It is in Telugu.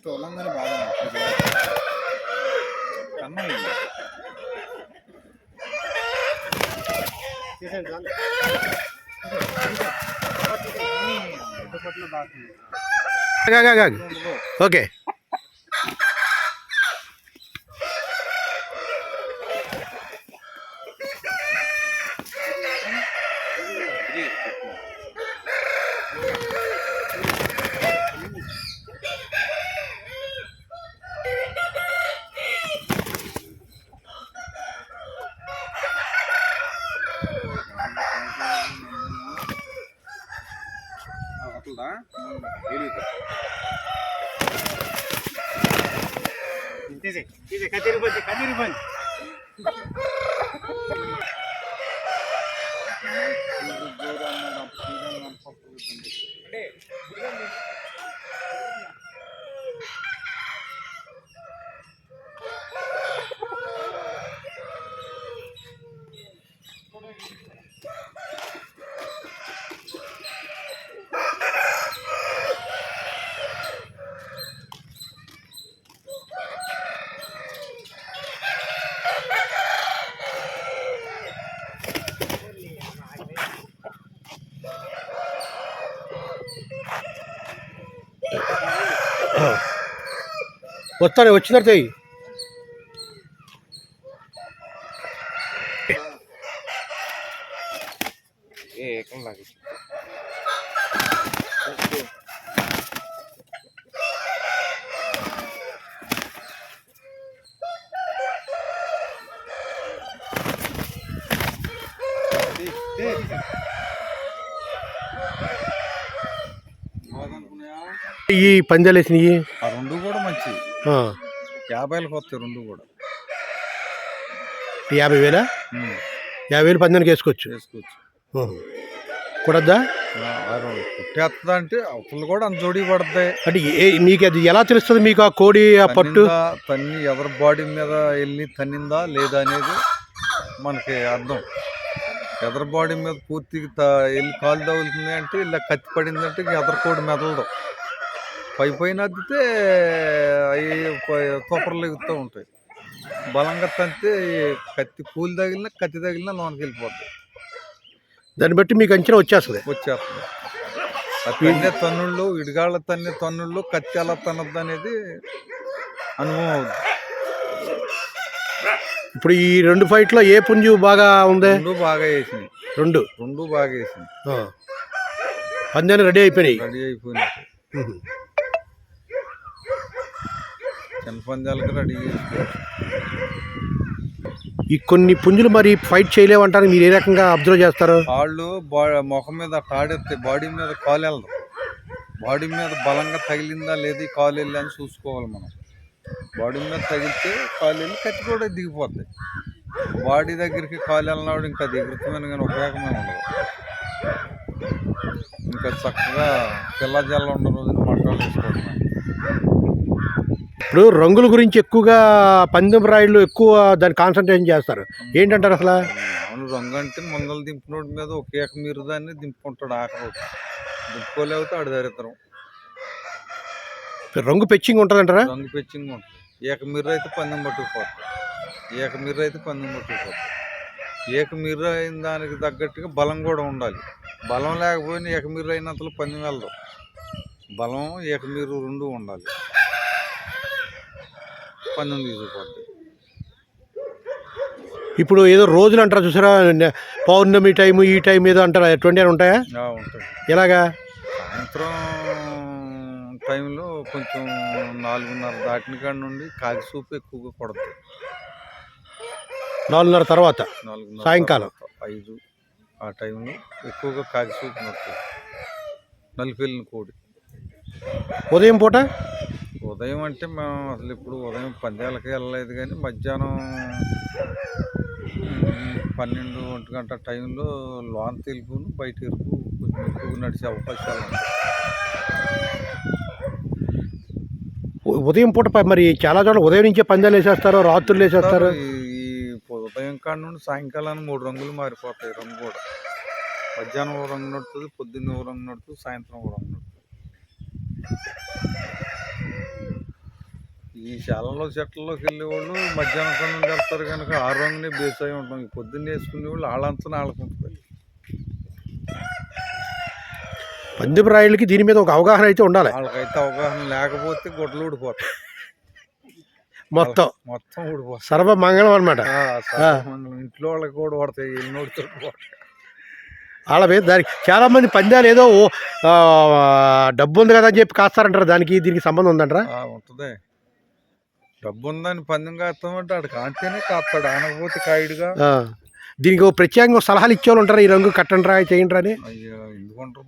స్థూలంగానే బాగా నచ్చింది. కన్నం ఇది. ఆగు, तिथे तिथे कधीरी बंद कधीरी बंद Thank you. వస్తాను వచ్చిన లాగే ఈ పందాలు వేసినవి యాభైలకు వస్తాయి రెండు కూడా. యాభై వేలా యాభై వేలు పందానికి వేసుకోవచ్చు. చేసుకోవచ్చు ఆహా. కూడద్దా కుట్టేస్తుంది అంటే అప్పులు కూడా అంత జోడి పడతాయి అంటే ఏ- మీకు అది ఎలా తెలుస్తుంది మీకు ఆ కోడి ఆ పట్టు? తన్ని ఎవరి బాడీ మీద వెళ్ళి తన్నిందా లేదా అనేది మనకి అర్థం. ఎదర్ బాడీ మీద పూర్తిగా వెళ్ళి కాలు తగులుతుంది అంటే ఇలా కత్తి పడింది అంటే ఎదర్ కోడి మెదలదు. పై పైన అద్దితే అవి తొపరలు ఎగుతూ ఉంటాయి. బలంగా తంతే కత్తి పూలు తగిలినా కత్తి తగిలినా లోనికి వెళ్ళిపోతాయి. దాన్ని బట్టి మీకు అంచనా వచ్చేస్తుంది. వచ్చేస్తుంది. ఆ తన్నే తన్నుళ్ళు ఇడిగాళ్ళ తన్నే తన్నుళ్ళు కత్తి ఎలా తన్నద్దు అనేది అనుభవం అవుతుంది ఇప్పుడు ఈ రెండు ఫైట్లో ఏ పుంజు బాగా ఉంది? రెండు బాగా వేసినాయి. రెండు? రెండు బాగా ఆ. పందాన్ని రెడీ అయిపోయినాయి. రెడీ అయిపోయినాయి. రెడీ ఈ కొన్ని పుంజులు మరి ఫైట్ చేయలేమంటారు మీరు ఏ రకంగా అబ్జర్వ్ చేస్తారు? కాళ్ళు బా ముఖం మీద తాడెత్తే బాడీ మీద కాలు వెళ్ళదు. బాడీ మీద బలంగా తగిలిందా లేదా కాలు వెళ్ళి అని చూసుకోవాలి మనం. బాడీ మీద తగిలితే కాలు వెళ్ళి కత్తి కూడా దిగిపోతాయి బాడీ దగ్గరికి కాలు వెళ్ళినవాడు ఇంకా దిగుతమైన కానీ ఉపయోగమే ఉండదు. ఇంకా చక్కగా పిల్ల జల్ల ఉన్న రోజున వేసుకోవడం ఇప్పుడు రంగుల గురించి ఎక్కువగా పందెం రాయుళ్ళు ఎక్కువ దాన్ని కాన్సన్ట్రేషన్ చేస్తారు. ఏంటంటారు అసలు? అవును రంగు అంటే మందలు దింపినోడి మీద ఒక ఏక మీరు దాన్ని దింపుకుంటాడు ఆఖరి. దింపుకోలేకపోతే ఆడు దరిద్రం. రంగు పెచ్చింగ్ ఉంటుందంటారా? రంగు పెచ్చింగ్ ఉంటుంది. ఏక మిర్ర అయితే పందెం పట్టుకుపోతుంది ఏక మిర్ర అయితే పందెం పట్టుకుపోతుంది ఏక మిర్ర అయిన దానికి తగ్గట్టుగా బలం కూడా ఉండాలి. బలం లేకపోయినా ఏక మిర్ర అయినంతలో పందెం వెళ్ళదు బలం ఏక మిర్రు రెండు ఉండాలి. పందెం తీసుకుపోతుంది ఇప్పుడు ఏదో రోజులు అంటారు చూసారా? పౌర్ణమి టైం ఈ టైం ఏదో అంటారా? ఎటువంటి అని ఉంటాయా? ఉంటుంది ఎలాగా? సాయంత్రం టైంలో కొంచెం నాలుగున్నర దాటిన కాడ నుండి కాకి సూపు ఎక్కువగా కొడుతుంది నాలుగున్నర తర్వాత? నాలుగున్నర సాయంకాలం. ఐదు ఆ టైంలో ఎక్కువగా కాకి సూపు నొస్తుంది నలిపెళ్ళిన కోడి. ఉదయం పూట? ఉదయం అంటే మేము అసలు ఇప్పుడు ఉదయం పందేలకి వెళ్ళలేదు కానీ మధ్యాహ్నం పన్నెండు ఒంటి గంట టైంలో లోన్ తెలుపును బయట ఎరుపు కొంచెం ఎక్కువగా నడిచే అవకాశాలు ఉదయం పూట ప- మరి చాలా చోట్ల ఉదయం నుంచే పందాలు వేసేస్తారు రాత్రులు వేసేస్తారు? ఈ ఈ ఉదయం కాడ నుండి సాయంకాలానికి మూడు రంగులు మారిపోతాయి రంగు కూడా. మధ్యాహ్నం ఓ రంగు నడుతుంది పొద్దున్న ఓ రంగు నడుతుంది సాయంత్రం ఓ రంగు నడుతుంది. ఈ శాలలో చెట్లలోకి వెళ్ళేవాళ్ళు మధ్యాహ్నం పనులు వెళ్తారు కనుక ఆరోగ్యనే బేస్ అయి ఉంటాం. ఈ పొద్దున్న వేసుకునే వాళ్ళు వాళ్ళంతా వాళ్ళకుంటుంది పంది రాయులకి దీని మీద ఒక అవగాహన అయితే ఉండాలి. వాళ్ళకైతే అవగాహన లేకపోతే గుడ్లు ఊడిపోతాయి. మొత్తం. మొత్తం ఊడిపోతాయి. సర్వ మంగళం అనమాట ఆ. ఇంట్లో వాళ్ళకి కూడా పడతాయి ఎన్ని ఊడితే వాళ్ళ మీద దానికి చాలా మంది పందాలు ఏదో ఆ, డబ్బు ఉంది కదా అని చెప్పి కాస్తారంటారు? దానికి దీనికి సంబంధం ఉందంటారా? ఉంటుంది. డబ్బు ఉందని పందెం కాస్తామంటే ఆడు కాంతేనే కాస్తాడు. ఆనకపోతే కాయుడుగా. దీనికి ఓ ప్రత్యేకంగా సలహాలు ఇచ్చేవాళ్ళు ఉంటారు. ఈ రంగు కట్టండి రా చేయండి రా అని. అయ్యో ఎందుకుంటారు